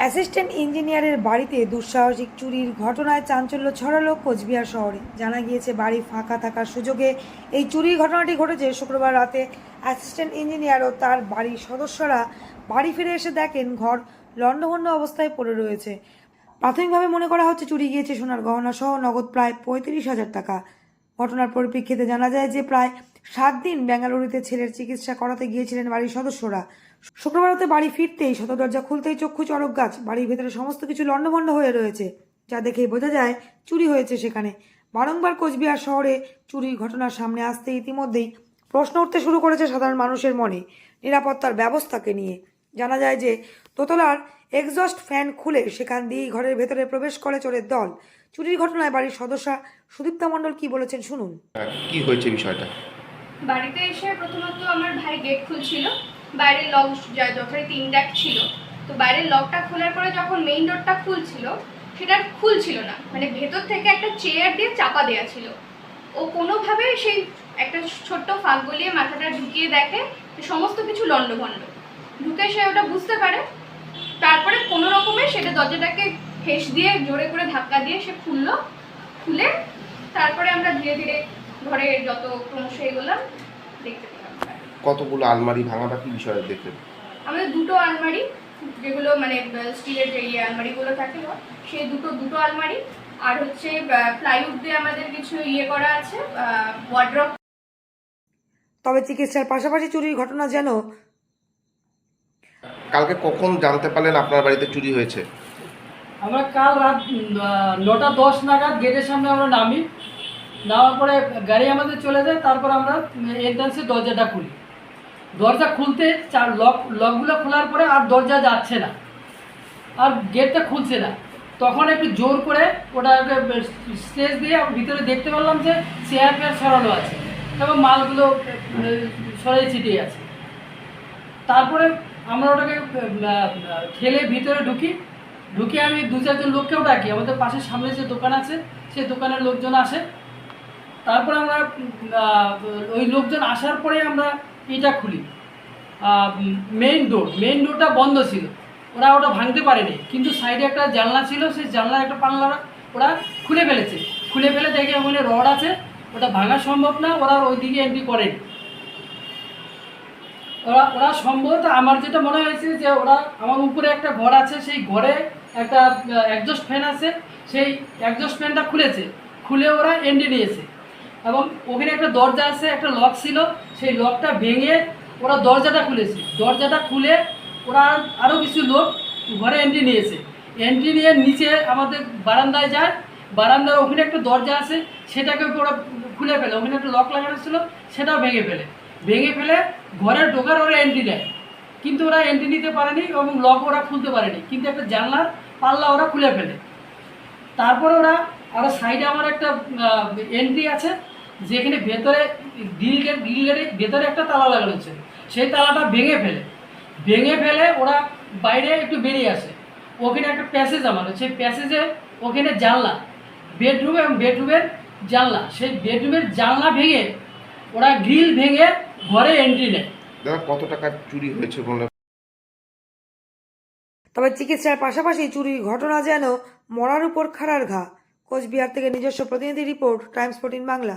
Assistant ইঞ্জিনিয়ারের বাড়িতে দুঃসাহসিক চুরির ঘটনায় চাঞ্চল্য ছড়ালো কোচবিহার শহরে। জানা গিয়েছে, বাড়ি ফাঁকা থাকার সুযোগে এই চুরির ঘটনাটি ঘটেছে শুক্রবার রাতে। অ্যাসিস্ট্যান্ট ইঞ্জিনিয়ার ও তার বাড়ির সদস্যরা বাড়ি ফিরে এসে দেখেন, ঘর লণ্ডভণ্ড অবস্থায় পড়ে রয়েছে। প্রাথমিকভাবে মনে করা হচ্ছে চুরি গিয়েছে সোনার গহনা সহ নগদ প্রায় পঁয়ত্রিশ হাজার টাকা। ঘটনার পরিপ্রেক্ষিতে জানা যায় যে প্রায় সাত দিন বেঙ্গালুরুতে ছেলের চিকিৎসা করাতে গিয়েছিলেন বাড়ির সদস্যরা। শুক্রবার রাতে বাড়ি ফিরতেই শত দরজা খুলতেই চক্ষু চড়ক গাছ, বাড়ির ভেতরে সমস্ত কিছু লণ্ডভণ্ড হয়ে রয়েছে, যা দেখেই বোঝা যায় চুরি হয়েছে সেখানে। বারংবার কোচবিহার শহরে চুরির ঘটনার সামনে আসতে ইতিমধ্যেই প্রশ্ন উঠতে শুরু করেছে সাধারণ মানুষের মনে নিরাপত্তার ব্যবস্থাকে নিয়ে। জানা যায় যে দোতলার এক্সস্ট ফ্যান খুলে সেখান দিয়েই ঘরের ভেতরে প্রবেশ করে চোরের দল। চুরির ঘটনায় বাড়ির সদস্যা সুদীপ্তা মণ্ডল কি বলেছেন শুনুন। কি হয়েছে বিষয়টা? বাড়িতে এসে প্রথমত আমার ভাই গেট খুলছিল, বাইরের লক যথারীতি ইন্ডাক্ট ছিল। তো বাইরের লকটা খোলার পরে যখন মেইন ডোরটা খুলছিল, সেটা খুলছিল না। মানে ভেতর থেকে একটা চেয়ার দিয়ে চাপা দেওয়া ছিল। ও কোনোভাবে সেই একটা ছোট্ট ফাঁক গলিয়ে মাথাটা ঢুকিয়ে দেখে সমস্ত কিছু লণ্ডভণ্ড। ঢুকে সে ওটা বুঝতে পারে। তারপরে কোনো রকমে সেটা দরজাটাকে ঠেস দিয়ে জোরে করে ধাক্কা দিয়ে সে খুললো। খুলে তারপরে আমরা ধীরে ধীরে ঘরে যত ক্রমশ এগোলাম দেখতে পেলাম। কতগুলো আলমারি ভাঙা বা কি বিষয়ে দেখলেন? আমাদের দুটো আলমারি যেগুলো মানে স্টিলের যে ইয়ে আলমারিগুলো থাকে সেই দুটো দুটো আলমারি। আর হচ্ছে প্লাইউড দিয়ে আমাদের কিছু ইয়ে করা আছে ওয়ার্ড্রপ তবে চিকিৎসার পাশাপাশি চুরির ঘটনা যেন কালকে কখন জানতে পারলেন আপনার বাড়িতে চুরি হয়েছে? আমরা কাল রাত নটা দশ নাগাদ গেটের সামনে আমরা নামি। নামার পরে গাড়ি আমাদের চলে যায়, তারপর আমরা এন্ট্রান্সের দরজাটা খুলি। দরজা খুলতে চার লক লকগুলো খোলার পরে আর দরজা যাচ্ছে না, আর গেটটা খুলছে না। তখন একটু জোর করে ওটাকে স্টেজ দিয়ে ভিতরে দেখতে পারলাম যে চেয়ার ফেয়ার সরানো আছে এবং মালগুলো সরাই ছিটিয়ে আছে। তারপরে আমরা ওটাকে ঠেলে ভিতরে ঢুকি। ঢুকে আমি দু চারজন লোককেও ডাকি। আমাদের পাশের সামনে যে দোকান আছে, সেই দোকানের লোকজন আসে। তারপরে আমরা ওই লোকজন আসার পরে আমরা এটা খুলি। মেইন ডোর মেইন ডোরটা বন্ধ ছিল। ওরা ওটা ভাঙতে পারেনি। কিন্তু সাইডে একটা জানলা ছিল, সেই জানলার একটা পাল্লা ওরা খুলে ফেলেছে। খুলে ফেলে দেখে ওখানে রড আছে, ওটা ভাঙা সম্ভব না, ওরা ওই দিকে এন্ট্রি করেনি। ওরা ওরা সম্ভবত আমার যেটা মনে হয়েছে যে ওরা আমার উপরে একটা ঘর আছে, সেই ঘরে একটা একজস্ট ফ্যান আছে, সেই একজস্ট ফ্যানটা খুলেছে। খুলে ওরা এন্ডি নিয়েছে। এবং ওখানে একটা দরজা আছে, একটা লক ছিল, সেই লকটা ভেঙে ওরা দরজাটা খুলেছে। দরজাটা খুলে ওরা আরও কিছু লোক ঘরে এন্ট্রি নিয়েছে। এন্ট্রি নিয়ে নিচে আমাদের বারান্দায় যায়, বারান্দার ওখানে একটা দরজা আছে, সেটাকে ওরা খুলে ফেলে। ওখানে একটা লক লাগানো ছিল সেটাও ভেঙে ফেলে। ভেঙে ফেলে ঘরে ঢোকার ওরা এন্ট্রি নেয়। কিন্তু ওরা এন্ট্রি নিতে পারেনি এবং লক ওরা খুলতে পারেনি। কিন্তু একটা জানলার পাল্লা ওরা খুলে ফেলে। তারপরে ওরা আরও সাইডে আমার একটা এন্ট্রি আছে যেখানে ভেতরে গ্রিল গেট গ্রিল গেটের ভেতরে একটা তালা লাগানো ছিল সেই তালাটা ভেঙে ফেলে। ভেঙে ফেলে ওরা বাইরে একটু বেরিয়ে আসে। ওখানে একটা প্যাসেজ আমার সেই প্যাসেজে ওখানে জানলা বেডরুম এবং বেডরুমের জানলা। সেই বেডরুমের জানলা ভেঙে ওরা গ্রিল ভেঙে ঘরে এন্ট্রি নেয়। দাদা কত টাকা চুরি হয়েছে বলে তবে চিকিৎসার পাশাপাশি চুরির ঘটনা যেন মরার উপর খাড়ার ঘা। কোচবিহার থেকে নিজস্ব প্রতিনিধি report Times fourteen Bangla.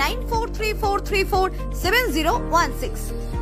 9434347016.